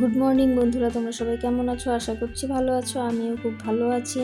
Good morning বন্ধুরা, তোমরা সবাই কেমন আছো? আশা করছি ভালো আছো, আমিও খুব ভালো আছি।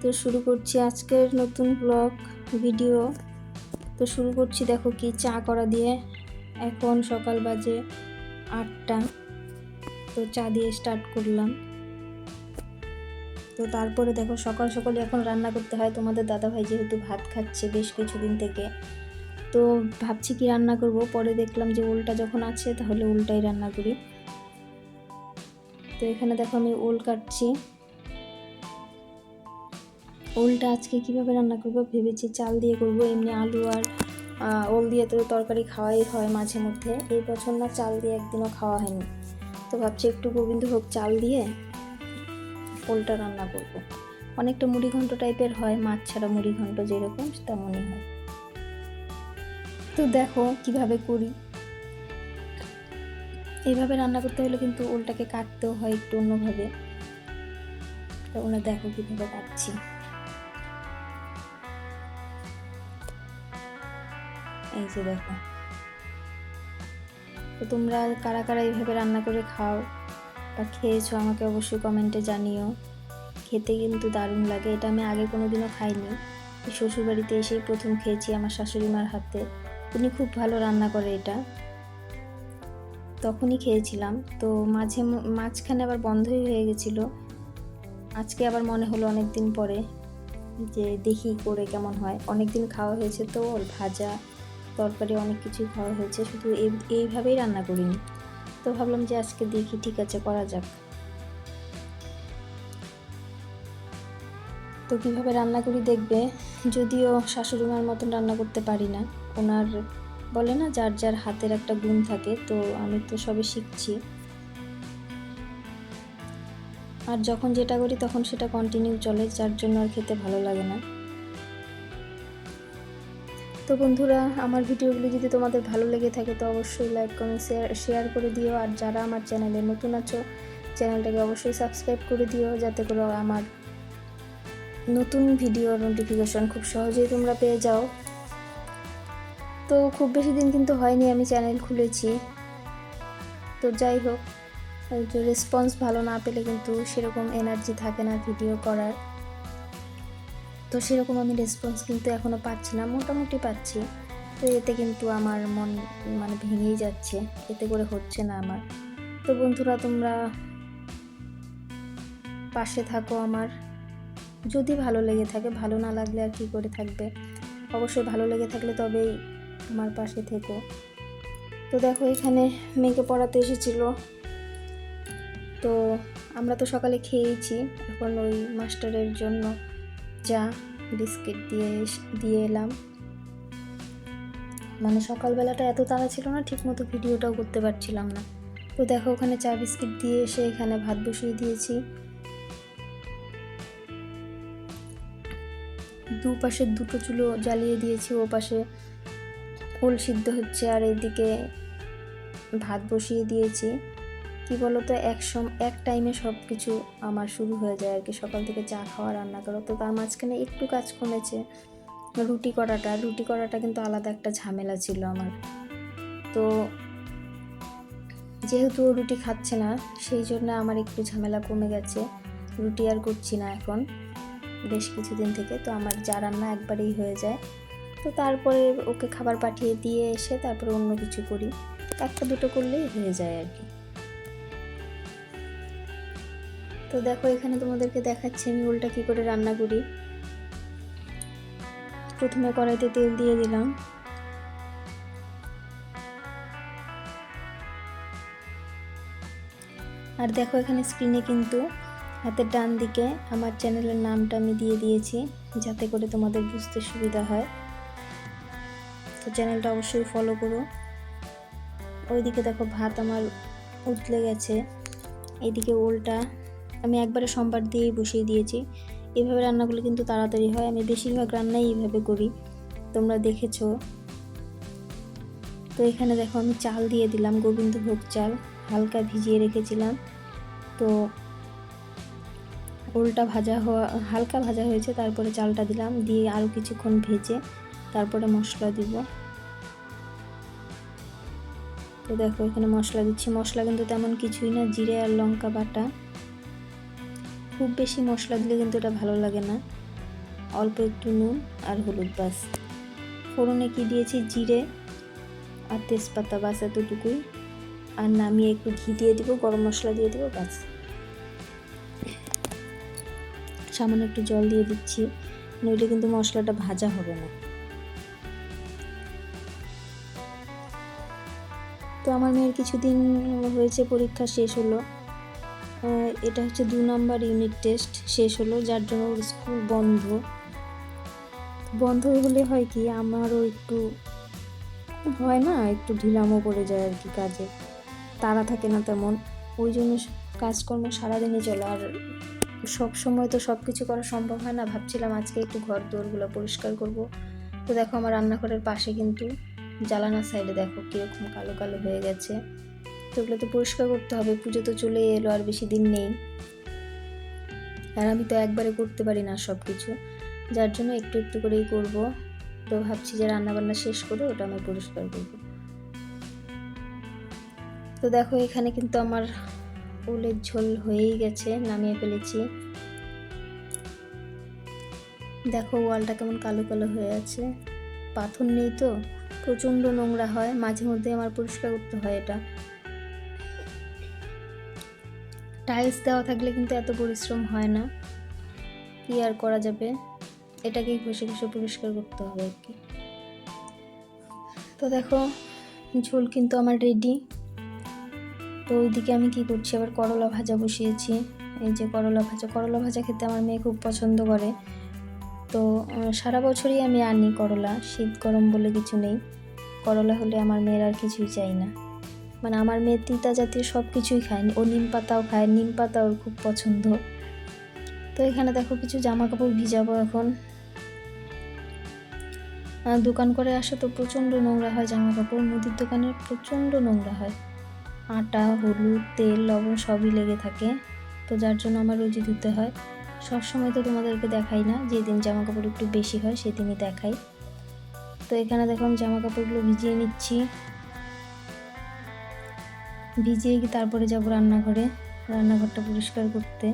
তো শুরু করছি আজকের নতুন ব্লগ ভিডিও তো শুরু করছি, দেখো কি চা করা দিয়ে। এখন সকাল বাজে আটটা। তো চা দিয়ে স্টার্ট করলাম। তো তারপরে দেখো, সকাল সকালে এখন রান্না করতে হয়। তোমাদের দাদাভাই যেহেতু ভাত খাচ্ছে বেশ কিছুদিন থেকে। তো ভাবছি কি রান্না করব? পরে দেখলাম যে উলটা যখন আছে, তাহলে উলটাই রান্না করি। তো এখানে দেখো আমি ওল কাটছি। ওলটা আজকে কীভাবে রান্না করব ভেবেছি চাল দিয়ে করব, এমনি আলু আর ওল দিয়ে তো তরকারি খাওয়াই হয় মাঝে মধ্যে। এই বছর না চাল দিয়ে একদিনও খাওয়া হয়নি। তো ভাবছি একটু গোবিন্দ গোবিন্দভোগ চাল দিয়ে ওলটা রান্না করব। অনেকটা মুড়ি ঘন্ট টাইপের হয়, মাছ ছাড়া মুড়ি ঘন্ট যেরকম তেমনই হয়। তো দেখো কীভাবে করি। এইভাবে রান্না করতে হলে কিন্তু ওলটাকে কাটতেও হয় একটু অন্যভাবে। তো দেখো কীভাবে কাটছি। এই যে দেখো। তো তোমরা কারা কারা এইভাবে রান্না করে খাও বা খেয়েছো আমাকে অবশ্যই কমেন্টে জানিও। খেতে কিন্তু দারুণ লাগে, এটা আমি আগে কোনোদিনও খাইনি। এই শ্বশুরবাড়িতে এসেই প্রথম খেয়েছি আমার শাশুড়ি মার হাতে। উনি খুব ভালো রান্না করে এটা। তখনই খেয়েছিলাম। তো মাঝে মাঝখানে আবার বন্ধই হয়ে গেছিল। আজকে আবার মনে হলো অনেক দিন পরে যে দেখি করে কেমন হয়। অনেক দিন খাওয়া হয়েছে তো, ওর ভাজা, তরকারি অনেক কিছুই খাওয়া হয়েছে। শুধু এই- এইভাবেই রান্না করিনি। তো ভাবলাম যে আজকে দেখি, ঠিক আছে, করা যাক। তো কীভাবে রান্না করি দেখবে? যদিও শাশুড়ি মার মতন রান্না করতে পারি না। ওনার বলে না, যার যার হাতের একটা গুণ থাকে, তো আমি তো সবে শিখছি। আর যখন যেটা করি, তখন সেটা কন্টিনিউ চলে, যার জন্য আর খেতে ভালো লাগে না। তো বন্ধুরা, আমার ভিডিওগুলি যদি তোমাদের ভালো লেগে থাকে, তো অবশ্যই লাইক কমেন্ট শেয়ার শেয়ার করে দিও। আর যারা আমার চ্যানেলে নতুন আছো চ্যানেলটাকে অবশ্যই সাবস্ক্রাইব করে দিও, যাতে করে আমার নতুন ভিডিওর নোটিফিকেশন খুব সহজেই তোমরা পেয়ে যাও। তো খুব বেশি দিন কিন্তু হয়নি, আমি চ্যানেল খুলেছি। তো যাই হোক যে রেসপন্স ভালো না পেলে কিন্তু সেরকম এনার্জি থাকে না ভিডিও করার। তো সেরকম আমি রেসপন্স কিন্তু এখনও পাচ্ছি না, মোটামুটি পাচ্ছি। তো এতে কিন্তু আমার মন মানে ভেঙেই যাচ্ছে, এতে করে হচ্ছে না আমার। তো বন্ধুরা, তোমরা পাশে থাকো আমার। যদি ভালো লেগে থাকে, ভালো না লাগলে আর কি করে থাকবে? অবশ্যই ভালো লেগে থাকলে তবেই আমার পাশে থেকো। তো দেখো, এখানে মেয়েকে পড়াতে এসেছিল। তো আমরা তো সকালে খেয়েইছি। এখন ওই মাস্টারের জন্য চা, বিস্কিট দিয়ে দিয়ে এলাম। মানে সকালবেলাটা এত তাড়া ছিল না, ঠিকমতো ভিডিওটাও করতে পারছিলাম না। তো দেখো, ওখানে চা, বিস্কিট দিয়ে এসে এখানে ভাত বসিয়ে দিয়েছি। দুপাশে দুটো চুলো জ্বালিয়ে দিয়েছি ও পাশে ওল সিদ্ধ হচ্ছে আর এইদিকে ভাত বসিয়ে দিয়েছি। কি বলতো, এক সম, এক টাইমে সব কিছু আমার শুরু হয়ে যায় আর কি সকাল থেকে চা খাওয়া, রান্না করা। তো তার মাঝখানে একটু কাজ কমেছে। রুটি করাটা রুটি করাটা কিন্তু আলাদা একটা ঝামেলা ছিল আমার। তো যেহেতু রুটি খাচ্ছে না, সেই জন্য আমার একটু ঝামেলা কমে গেছে। রুটি আর করছি না এখন, বেশ কিছুদিন থেকে। তো আমার যা রান্না একবারেই হয়ে যায়। তো তারপরে ওকে খাবার পাঠিয়ে দিয়ে এসে তারপরে অন্য কিছু করি। একটা দুটো করলেই হয়ে যায় আর কি। তো দেখো, এখানে তোমাদেরকে দেখাচ্ছি আমি ওলটা কী করে রান্না করি। প্রথমে কড়াইতে তেল দিয়ে দিলাম। আর দেখো, এখানে স্ক্রিনে কিন্তু হাতের ডান দিকে আমার চ্যানেলের নামটা আমি দিয়ে দিয়েছি, যাতে করে তোমাদের বুঝতে সুবিধা হয়। তো চ্যানেলটা অবশ্যই ফলো করো। ওইদিকে দেখো ভাত আমার উতলে গেছে। এইদিকে ওলটা আমি একবারে সোমবার দিয়েই বসিয়ে দিয়েছি। এভাবে রান্নাগুলো কিন্তু তাড়াতাড়ি হয়। আমি বেশিরভাগ রান্নাই এইভাবে করি। তোমরা দেখেছ। তো এখানে দেখো আমি চাল দিয়ে দিলাম, গোবিন্দভোগ চাল। হালকা ভিজিয়ে রেখেছিলাম। তো ওলটা ভাজা হওয়া, হালকা ভাজা হয়েছে, তারপরে চালটা দিলাম। দিয়ে আরও কিছুক্ষণ ভেজে তারপরে মশলা দিব। তো দেখো, এখানে মশলা দিচ্ছি। মশলা কিন্তু তেমন কিছুই না, জিরে আর লঙ্কা বাটা। খুব বেশি মশলা দিলে কিন্তু এটা ভালো লাগে না। অল্প একটু নুন আর হলুদ বাস ফোড়নে কি দিয়েছি? জিরে আর তেজপাতা বাস এতটুকুই। আর নামিয়ে একটু ঘি দিয়ে দিব, গরম মশলা দিয়ে দিব বাস সামান্য একটু জল দিয়ে দিচ্ছি। নইলে কিন্তু মশলাটা ভাজা হবে না। তো আমার মেয়ের কিছুদিন হয়েছে, পরীক্ষা শেষ হলো। এটা হচ্ছে দু নম্বর ইউনিট টেস্ট শেষ হলো, যার জন্য ওর স্কুল বন্ধ। বন্ধ হলে হয় কি, আমারও একটু হয় না, একটু ঢিলামো পড়ে যায় আর কি কাজে। তাড়া থাকে না তেমন। ওই জন্য কাজকর্ম সারাদিনই চলে। আর সব সময় তো সব কিছু করা সম্ভব হয় না। ভাবছিলাম আজকে একটু ঘর দোরগুলো পরিষ্কার করব। তো দেখো আমার রান্নাঘরের পাশে কিন্তু জ্বালানার সাইডে দেখো কীরকম কালো কালো হয়ে গেছে। তো ওগুলো তো পরিষ্কার করতে হবে, পুজো তো চলে এলো, আর বেশি দিন নেই। আর আমি তো একবারে করতে পারি না সব কিছু যার জন্য একটু একটু করেই করব। তো ভাবছি যে রান্না বান্না শেষ করে ওটা আমি পরিষ্কার করব। তো দেখো এখানে কিন্তু আমার উলের ঝোল হয়েই গেছে, নামিয়ে ফেলেছি। দেখো ওয়ালটা কেমন কালো কালো হয়ে আছে। পাথর নেই তো? প্রচণ্ড নোংরা হয়, মাঝে মধ্যে আমার পরিষ্কার করতে হয় এটা। টাইলস দেওয়া থাকলে কিন্তু এত পরিশ্রম হয় না। কি আর করা যাবে? এটাকেই ঘষে ঘষে পরিষ্কার করতে হবে আর কি। তো দেখো, ঝোল কিন্তু আমার রেডি তো ওইদিকে আমি কি করছি? আবার করলা ভাজা বসিয়েছি। এই যে করলা ভাজা করলা ভাজা খেতে আমার মেয়ে খুব পছন্দ করে। তো সারা বছরই আমি আনি করলা, শীত গরম বলে কিছু নেই। করলা হলে আমার মেয়ের আর কিছুই চাই না। মানে আমার মেয়ে তিতা জাতীয় সব কিছুই খায়, ও নিম পাতাও খায়, নিম পাতা ওর খুব পছন্দ। তো এখানে দেখো কিছু জামা কাপড় ভিজাবো এখন। দোকান করে আসে তো প্রচণ্ড নোংরা হয় জামা কাপড় মুদির দোকানে প্রচণ্ড নোংরা হয়। আটা, হলুদ, তেল, লবণ সবই লেগে থাকে। তো যার জন্য আমার রোজই ধুতে হয়। সবসময় তো তোমাদেরকে দেখাই না, যেদিন জামা কাপড় একটু বেশি হয় সেদিনই দেখাই। তো এখানে দেখো আমি জামা কাপড়গুলো ভিজিয়ে নিচ্ছি। ভিজিয়ে তারপরে যাব রান্নাঘরে, রান্নাঘরটা পরিষ্কার করতে।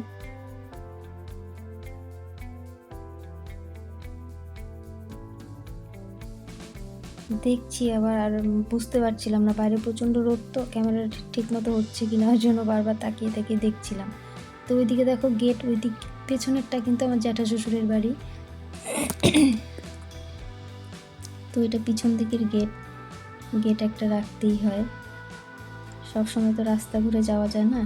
দেখছি আবার, আর বুঝতে পারছিলাম না, বাইরে প্রচণ্ড রোদ তো, ক্যামেরা ঠিক মতো হচ্ছে কি না ওই জন্য বারবার তাকিয়ে তাকিয়ে দেখছিলাম। তো ওইদিকে দেখো গেট ওই দিক পেছনেরটা কিন্তু আমার জ্যাঠা শ্বশুরের বাড়ি। তো এটা পিছন দিকের গেট গেট একটা রাখতেই হয়। সব সময় তো রাস্তা ঘুরে যাওয়া যায় না।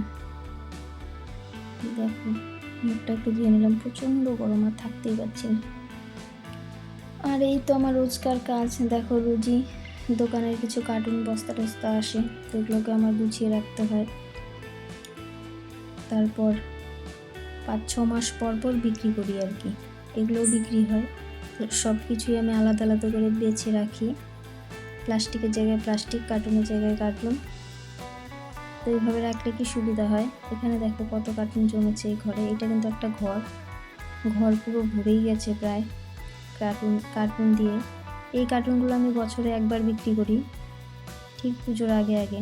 দেখো, মুখটা একটু ধুয়ে নিলাম। প্রচণ্ড গরম, আর থাকতেই পারছি না। আর এই তো আমার রোজকার কাজ। দেখো রোজই দোকানের কিছু কার্টুন বস্তা টস্তা আসে। তো এগুলোকে আমার গুছিয়ে রাখতে হয়। তারপর পাঁচ, ছ মাস পর পর বিক্রি করি আর কি। এগুলোও বিক্রি হয়। সব কিছুই আমি আলাদা আলাদা করে বেছে রাখি। প্লাস্টিকের জায়গায় প্লাস্টিক, কার্টুনের জায়গায় কার্টুন। তো এইভাবে রাখলে কি সুবিধা হয়? এখানে দেখো কত কার্টুন জমেছে এই ঘরে। এটা কিন্তু একটা ঘর। ঘর পুরো ভরেই গেছে প্রায় কার্টুন কার্টুন দিয়ে। এই কার্টুনগুলো আমি বছরে একবার বিক্রি করি, ঠিক পুজোর আগে আগে।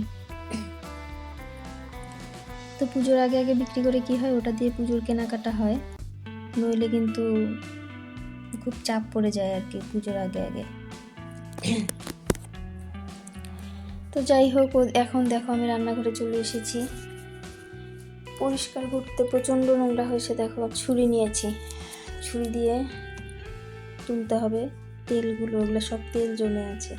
তো পুজোর আগে আগে বিক্রি করে কি হয়? ওটা দিয়ে পুজোর কেনাকাটা হয়। নইলে কিন্তু খুব চাপ পড়ে যায় আর কি পুজোর আগে আগে। তো যাই হোক এখন দেখো আমি রান্নাঘরে চলে এসেছি। পরিষ্কার করতে প্রচণ্ড নোংরা হয়েছে, দেখো ছুরি নিয়েছি। ছুরি দিয়ে তুলতে হবে। তেলগুলো, ওগুলো সব তেল জমে আছে।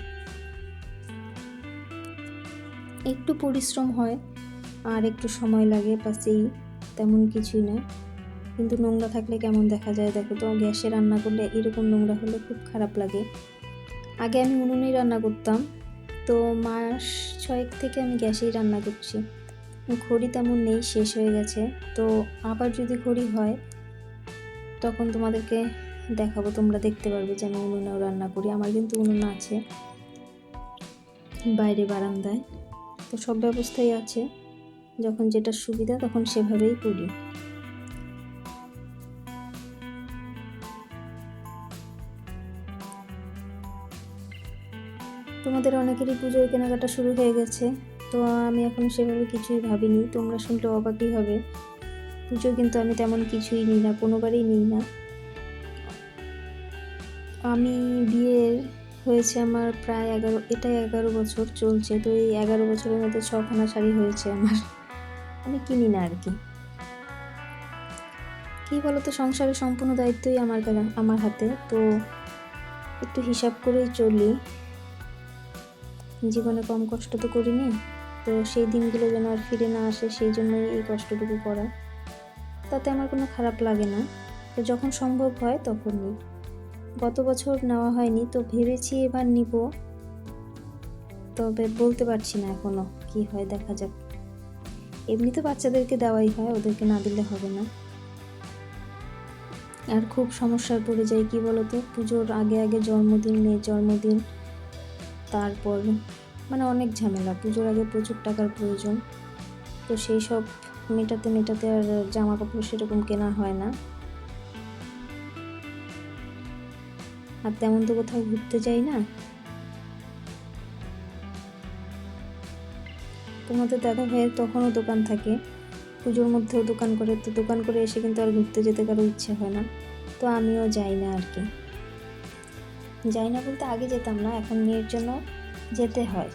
একটু পরিশ্রম হয়। আর একটু সময় লাগে এই তেমন কিছুই না। কিন্তু নোংরা থাকলে কেমন দেখা যায়? দেখো তো, গ্যাসে রান্না করলে এরকম নোংরা হলে খুব খারাপ লাগে। আগে আমি উনুনেই রান্না করতাম। তো মাস ছয়েক থেকে আমি গ্যাসেই রান্না করছি। খড়ি তেমন নেই, শেষ হয়ে গেছে। তো আবার যদি খড়ি হয়, তখন তোমাদেরকে দেখাবো। তোমরা দেখতে পারবে যে আমি উনুনেও রান্না করি। আমার কিন্তু উনুন আছে বাইরে বারান্দায়। তো সব ব্যবস্থাই আছে। যখন যেটা সুবিধা তখন সেভাবেই করি। তোমাদের অনেকেরই পুজোর কেনাকাটা শুরু হয়ে গেছে, তো আমি এখন সেভাবে কিছুই ভাবিনি। তোমরা শুনলে অবাকই হবে। পুজো কিন্তু আমি তেমন কিছুই নিই না, কোনোবারই নিই না। আমি বিয়ের হয়েছে আমার প্রায় এগারো, এটাই এগারো বছর চলছে, তো এই এগারো বছরের মধ্যে ছখানা শাড়ি হয়েছে আমার। আমি কিনি না আর কি। কী বলতো, সংসারের সম্পূর্ণ দায়িত্বই আমার আমার হাতে। তো একটু হিসাব করেই চলি। জীবনে কম কষ্ট তো করিনি। তো সেই দিনগুলো যেন আর ফিরে না আসে, সেই জন্যই এই কষ্টটুকু করা। তাতে আমার কোনো খারাপ লাগে না। তো যখন সম্ভব হয় তখন নিই গত বছর নেওয়া হয়নি, তো ভেবেছি এবার নিব। তবে বলতে পারছি না এখনও কি হয়, দেখা যাক। এমনিতে বাচ্চাদেরকে দেওয়াই হয়, ওদেরকে না দিলে হবে না। আর খুব সমস্যায় পড়ে যায়, কি বলতো? পুজোর আগে আগে জন্মদিন, মেয়ের জন্মদিন, তারপর মানে অনেক ঝামেলা। পুজোর আগে প্রচুর টাকার প্রয়োজন। তো সেই সব মেটাতে মেটাতে আর জামা কাপড় সেরকম কেনা হয় না। আর তেমন তো কোথাও ঘুরতে যাই না। তোমাদের দাদা ভাইয়ের তখনও দোকান থাকে। পুজোর মধ্যেও দোকান করে, তো দোকান করে এসে কিন্তু আর ঘুরতে যেতে কারও ইচ্ছে হয় না। তো আমিও যাই না আর কি। যাই না বলতে আগে যেতাম না, এখন মেয়ের জন্য যেতে হয়।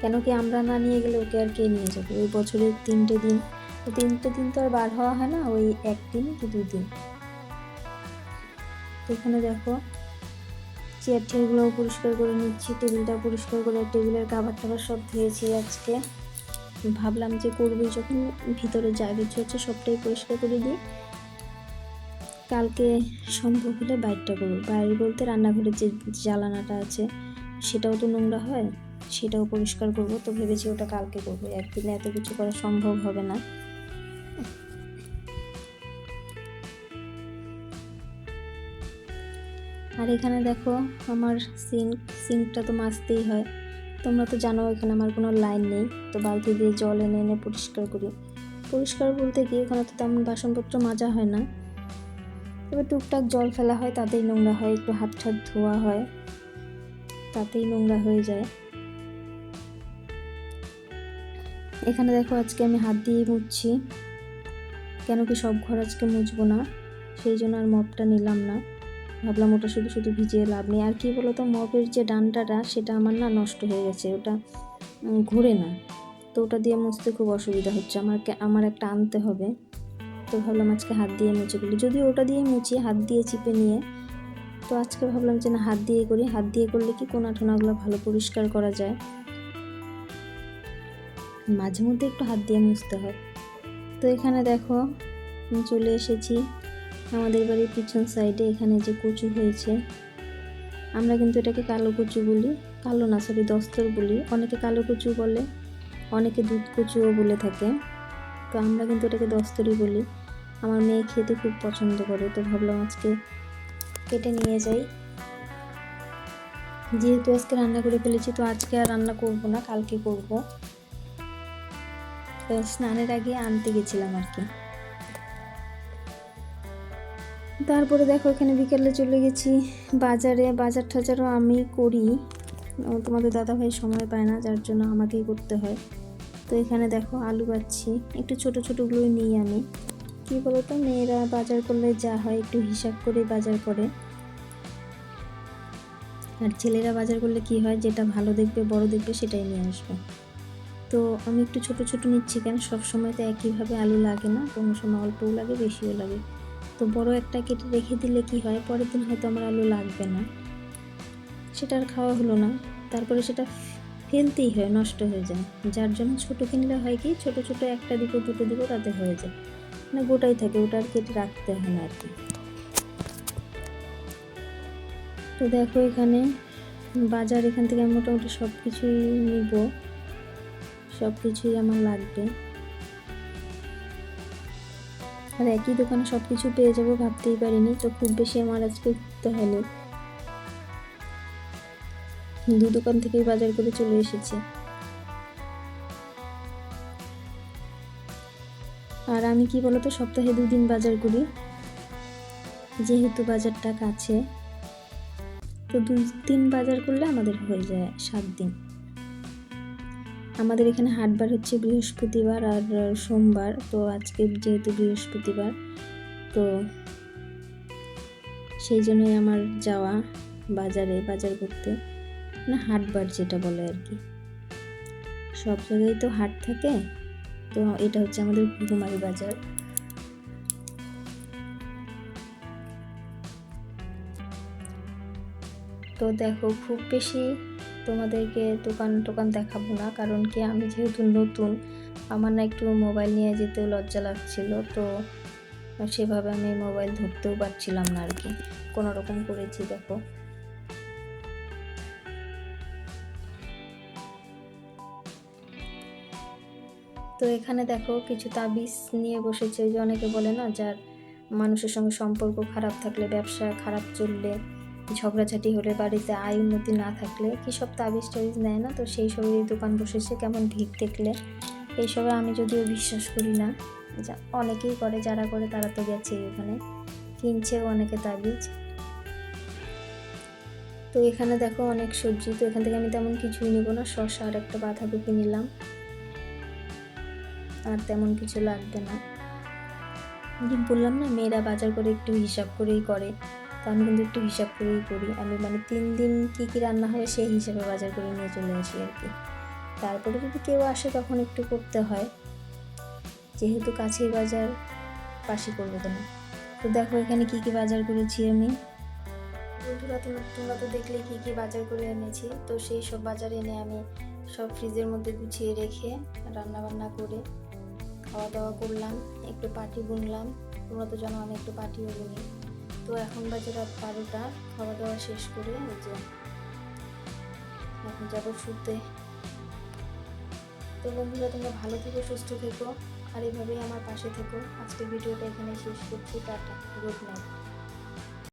কেন কি আমরা না নিয়ে গেলে ওকে আর কে নিয়ে যাবে? ওই বছরের তিনটে দিন তিনটে দিন তো আর বার হওয়া হয় না, ওই একদিন কি দুই দিন তো এখানে দেখো চেয়ার টেবিলগুলোও পরিষ্কার করে নিচ্ছি টেবিলটা পরিষ্কার করে টেবিলের কাবার টাবার সব ধুয়েছি আজকে। ভাবলাম যে করবি, যখন ভিতরে যা কিছু হচ্ছে সবটাই পরিষ্কার করে দিই। কালকে সম্ভব হলে বাইরটা করব। বাইরে বলতে রান্নাঘরের যে জ্বালানাটা আছে, সেটাও তো নোংরা হয়, সেটাও পরিষ্কার করব। তো ভেবেছি ওটা কালকে করব। একদিনে এত কিছু করা সম্ভব হবে না। আর এখানে দেখো আমার সিঙ্ক সিঙ্কটা তো মাজতেই হয়। তোমরা তো জানো এখানে আমার কোনো লাইন নেই। তো বালতি দিয়ে জল এনে এনে পরিষ্কার করি। পরিষ্কার বলতে কি, এখানে তো তেমন বাসনপত্র মাজা হয় না। তবে টুকটাক জল ফেলা হয়, তাতেই নোংরা হয়, একটু হাত ঠাত ধোয়া হয়, তাতেই নোংরা হয়ে যায়। এখানে দেখো আজকে আমি হাত দিয়ে মুছছি। কেন কি সব ঘর আজকে মুছবো না, সেই জন্য আর মপটা নিলাম না। ভাবলাম ওটা শুধু শুধু ভিজিয়ে লাভ নেই। আর কি বলতো মপের যে ডান্ডাটা সেটা আমার না নষ্ট হয়ে গেছে, ওটা ঘুরে না। তো ওটা দিয়ে মুছতে খুব অসুবিধা হচ্ছে। আমাকে আমার একটা আনতে হবে। তো ভাবলাম আজকে হাত দিয়ে মুছে ফেলি যদিও ওটা দিয়ে মুছি, হাত দিয়ে চিপে নিয়ে। তো আজকে ভাবলাম যে না, হাত দিয়ে করি। হাত দিয়ে করলে কি কোনা টোনাগুলো ভালো পরিষ্কার করা যায়? মাঝে মধ্যে একটু হাত দিয়ে মুছতে হয়। তো এখানে দেখো চলে এসেছি। আমাদের বাড়ির পিছন সাইডে এখানে যে কচু হয়েছে, আমরা কিন্তু এটাকে কালো কচু বলি। কালো না সরি দস্তর বলি। অনেকে কালো কচু বলে, অনেকে দুধ কচুও বলে থাকে। তো আমরা কিন্তু এটাকে দস্তরই বলি। আমার মেয়ে খেতে খুব পছন্দ করে, তো ভাবলাম আজকে কেটে নিয়ে যাই। যেহেতু আজকে রান্না করে ফেলেছি, তো আজকে আর রান্না করব না, কালকে করব। স্নানের আগে আনতে গেছিলাম আর কি। তারপরে দেখো, এখানে বিকেলে চলে গেছি। বাজারে, বাজার টাজারও আমি করি। তোমাদের দাদাভাই সময় পায় না, যার জন্য আমাকেই করতে হয়। তো এখানে দেখো, আলু পাচ্ছি একটু ছোট ছোটোগুলোই নিই আমি। কী তো মেয়েরা বাজার করলে যা হয়, একটু হিসাব করে বাজার করে। আর ছেলেরা বাজার করলে কি হয়, যেটা ভালো দেখবে, বড় দেখবে, সেটাই নিয়ে আসবে। তো আমি একটু ছোট ছোট নিচ্ছি কেন? সব সময় তো একইভাবে আলু লাগে না, কোনো সময় অল্পও লাগে, বেশিও লাগে। তো বড় একটা কেটে রেখে দিলে কি হয়? পরের দিন হয়তো আমার আলু লাগবে না। সেটা আর খাওয়া হলো না। তারপরে সেটা ফেলতেই হয়, নষ্ট হয়ে যায়। যার জন্য ছোটো কিনলে হয় কি, ছোট ছোট একটা দিব, দুটো দিব, তাতে হয়ে যায়। মানে গোটাই থাকে, ওটা আর কেটে রাখতে হয় না আর কি। তো দেখো এখানে বাজার এখান থেকে আমি মোটামুটি সব কিছুই নিব। সব কিছুই আমার লাগবে। আর একই দোকানে সব কিছু পেয়ে যাব ভাবতেই পারিনি, তো খুব বেশি আমার আজকে ঘুরতে হয়নি। দু দোকান থেকেই বাজার করে চলে এসেছি। আর আমি কি বলতো, সপ্তাহে দুদিন বাজার করি, যেহেতু বাজারটা কাছে, তো দুই দিন বাজার করলে আমাদের হয়ে যায় সাত দিন। আমাদের এখানে হাটবার হচ্ছে বৃহস্পতিবার আর সোমবার। তো আজকে যেহেতু বৃহস্পতিবার, তো সেই জন্যই আমার যাওয়া বাজারে, বাজার করতে। না, হাটবার যেটা বলে আর কি। সব জায়গায় তো হাট থাকে, তো এটা হচ্ছে আমাদের ঘুঘুমারি বাজার। তো দেখো, খুব বেশি তোমাদেরকে দোকান টোকান দেখাবো না, কারণ কি আমি যেহেতু নতুন, আমার না একটু মোবাইল নিয়ে যেতেও লজ্জা লাগছিল, তো সেভাবে আমি মোবাইল ধরতেও পারছিলাম না আর কি কোনো রকম করেছি দেখো। তো এখানে দেখো কিছু তাবিজ নিয়ে বসেছে যে অনেকে বলে না, যার মানুষের সঙ্গে সম্পর্ক খারাপ থাকলে, ব্যবসা খারাপ চললে ঝগড়াঝাটি হলে বাড়িতে আয় উন্নতি না থাকলে কী সব তাবিজ টাবিজ নেয় না, তো সেই সবেরই দোকান বসেছে, কেমন ভিড় দেখলে? এইসবে আমি যদিও বিশ্বাস করি না, যা অনেকেই করে, যারা করে তারা তো গেছে ওখানে কিনছেও অনেকে তাবিজ তো এখানে দেখো অনেক সবজি, তো এখান থেকে আমি তেমন কিছুই নিব না, শসা আর একটা বাঁধাকপি নিলাম। আর তেমন কিছু লাগবে না। বললাম না, মেয়েরা বাজার করে একটু হিসাব করেই করে। তো আমি কিন্তু একটু হিসাব করেই করি। আমি মানে তিন দিন কী কী রান্না হবে সেই হিসাবে বাজার করে নিয়ে চলে আসি আর কি। তারপরে যদি কেউ আসে তখন একটু করতে হয়। যেহেতু কাছেই বাজার, পাশে করব কেন? তো দেখো এখানে কী কী বাজার করেছি আমি। বন্ধুরা, তোমরা তোমরা তো দেখলে কী কী বাজার করে এনেছি। তো সেই সব বাজার এনে আমি সব ফ্রিজের মধ্যে গুছিয়ে রেখে রান্না বান্না করে খাওয়া দাওয়া করলাম। একটু পাটি বুনলাম। তোমরা তো জানো আমি একটু পাটিও বুনি। তো এখন বাজে রাত বারোটা খাওয়া দাওয়া শেষ করে যে এখন যাব শুতে। তো বন্ধুরা, তোমরা ভালো থেকো, সুস্থ থেকো, আর এভাবেই আমার পাশে থেকো। আজকের ভিডিওটা এখানে শেষ করছি, টাটা গুড নাইট